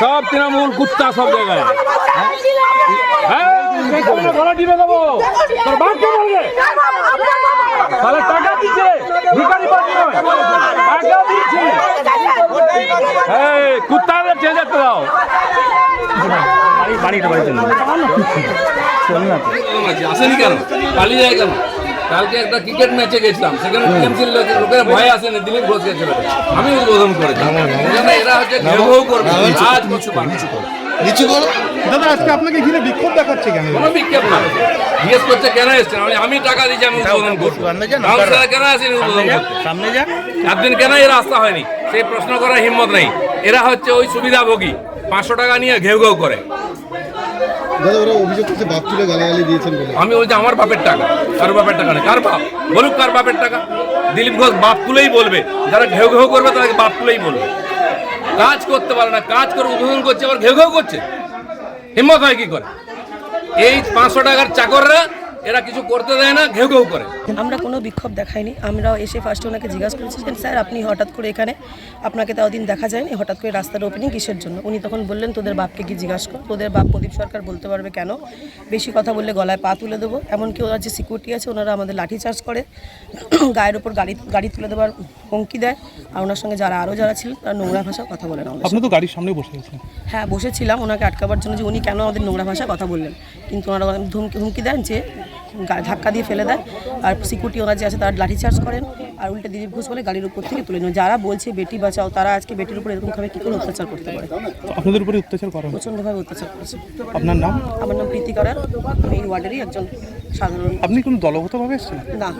সব তৃণমূল কুত্তা সব জায়গায়। হ্যাঁ? এখানে গলা দেবো তোর আসেনি কেন? পালিয়ে যায় কেন? কালকে একটা ক্রিকেট ম্যাচে গেছিলাম সেখানে টিএমসির লোকেরা ভয় আসেনি দিলীপ ঘোষ গেছিল আমি উদ্বোধন করেছি। এরা হচ্ছে ঘেউ ঘেউ করবে। আজ কিছু নিচু করো। দাদা আজকে আপনাকে ঘিরে বিক্ষোভ দেখাচ্ছে কেন? কোনো বিক্ষেপ না। জিজ্ঞেস করছে কেন এসছেন? আমি আমি টাকা দিচ্ছি আমি উদ্বোধন করব কাউন্সিলর কেন আসেনি উদ্বোধন সামনে যান। একদিন কেন এর রাস্তা হয়নি? সেই প্রশ্ন করার হিম্মত নেই। এরা হচ্ছে ওই সুবিধাভোগী। পাঁচশো টাকা নিয়ে ঘেউ ঘেউ করে। দাদা ওরা অভিযোগ করছে বাপ তুলে গালাগালি দিয়েছেন বলে। আমি বলছি আমার বাপের টাকা। কার বাপের টাকা নেই। কার বাপ? বলুক কার বাপের টাকা। দিলীপ ঘোষ বাপ তুলেই বলবে। যারা ঘেউ ঘেউ করবে তাদেরকে বাপ তুলেই বলবে। কাজ করতে পারে না কাজ করে উদ্বোধন করছে আবার ঘেউ ঘেউ করছে। হিম্মত হয় কি করে? এই পাঁচশো টাকার চাকররা এরা কিছু করতে দেয় না ঘেউ ঘেউ করে। আমরা কোনো বিক্ষোভ দেখাইনি। আমরা এসে ফার্স্টে ওনাকে জিজ্ঞাসা করেছিলেন স্যার আপনি হঠাৎ করে এখানে আপনাকে তাও দিন দেখা যায়নি হঠাৎ করে রাস্তার ওপেনিং কিসের জন্য? উনি তখন বললেন তোদের বাপকে কি জিজ্ঞাসা কর তোদের বাপ প্রদীপ সরকার বলতে পারবে কেন? বেশি কথা বললে গলায় পা তুলে দেবো। এমনকি ওনার যে সিকিউরিটি আছে ওনারা আমাদের লাঠিচার্জ করে গায়ের ওপর গাড়ি গাড়ি তুলে দেওয়ার হুমকি দেয়। আর ওনার সঙ্গে যারা আরও যারা ছিলেন তারা নোংরা ভাষায় কথা বলেন আপনি তো গাড়ির সামনে বসে আছেন। হ্যাঁ বসেছিলাম। ওনাকে আটকাবার জন্য যে উনি কেন আমাদের নোংরা ভাষায় কথা বললেন? কিন্তু ওনারা ধমকি হুমকি দেন যে ধাক্কা দিয়ে ফেলে দেয়। আর সিকিউরিটি ওরা যে আছে তারা লাঠি চার্জ করেন। আর উল্টে দিলীপ ঘোষ বলে গাড়ির উপর থেকে তুলে নেন যারা বলছে বেটি বাঁচাও তারা আজকে বেটির উপর এরকমভাবে কী করে অত্যাচার করতে পারে? আপনাদের উপরে অত্যাচার করা হচ্ছে প্রচণ্ডভাবে অত্যাচার করেছে। আপনার নাম? আমার নাম প্রীতি করার আমি এই ওয়ার্ডেরই একজন সাধারণ আপনি কোনো দলগতভাবে এসেছেন? না।